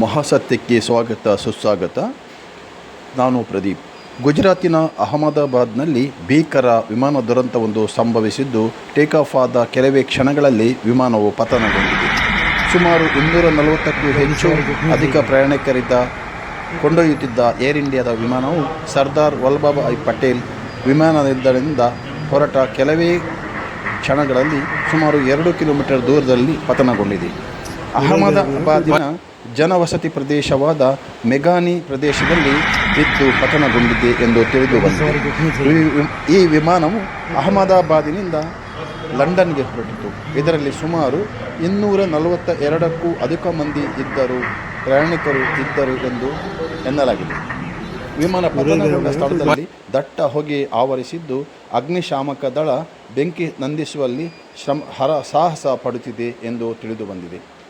ಮಹಾಸತ್ಯಕ್ಕೆ ಸ್ವಾಗತ, ಸುಸ್ವಾಗತ. ನಾನು ಪ್ರದೀಪ್. ಗುಜರಾತಿನ ಅಹಮದಾಬಾದ್ನಲ್ಲಿ ಭೀಕರ ವಿಮಾನ ದುರಂತವೊಂದು ಸಂಭವಿಸಿದ್ದು, ಟೇಕ್ ಆಫ್ ಆದ ಕೆಲವೇ ಕ್ಷಣಗಳಲ್ಲಿ ವಿಮಾನವು ಪತನಗೊಂಡಿದೆ. ಸುಮಾರು ಇನ್ನೂರ ನಲವತ್ತಕ್ಕೂ ಹೆಚ್ಚು ಅಧಿಕ ಪ್ರಯಾಣಿಕರಿದ್ದ, ಕೊಂಡೊಯ್ಯುತ್ತಿದ್ದ ಏರ್ ಇಂಡಿಯಾದ ವಿಮಾನವು ಸರ್ದಾರ್ ವಲ್ಲಭಭಾಯ್ ಪಟೇಲ್ ವಿಮಾನ ನಿಲ್ದಾಣದಿಂದ ಹೊರಟ ಕೆಲವೇ ಕ್ಷಣಗಳಲ್ಲಿ ಸುಮಾರು ಎರಡು ಕಿಲೋಮೀಟರ್ ದೂರದಲ್ಲಿ ಪತನಗೊಂಡಿದೆ. ಅಹಮದಾಬಾದಿನ ಜನವಸತಿ ಪ್ರದೇಶವಾದ ಮೆಗಾನಿ ಪ್ರದೇಶದಲ್ಲಿ ಬಿದ್ದು ಪತನಗೊಂಡಿದೆ ಎಂದು ತಿಳಿದು ಈ- ವಿಮಾನವು ಅಹಮದಾಬಾದಿನಿಂದ ಲಂಡನ್ಗೆ ಹೊರಟಿತು. ಇದರಲ್ಲಿ ಸುಮಾರು ಇನ್ನೂರ ನಲವತ್ತ ಎರಡಕ್ಕೂ ಅಧಿಕ ಮಂದಿ ಇದ್ದರು, ಪ್ರಯಾಣಿಕರು ಇದ್ದರು ಎಂದು ಎನ್ನಲಾಗಿದೆ. ವಿಮಾನ ಪತನಗೊಂಡ ಸ್ಥಳದಲ್ಲಿ ದಟ್ಟ ಹೊಗೆ ಆವರಿಸಿದ್ದು ಅಗ್ನಿಶಾಮಕ ದಳ ಬೆಂಕಿ ನಂದಿಸುವಲ್ಲಿ ಶ್ರಮ, ಹರ, ಸಾಹಸ ಪಡುತ್ತಿದೆ ಎಂದು ತಿಳಿದು ಬಂದಿದೆ.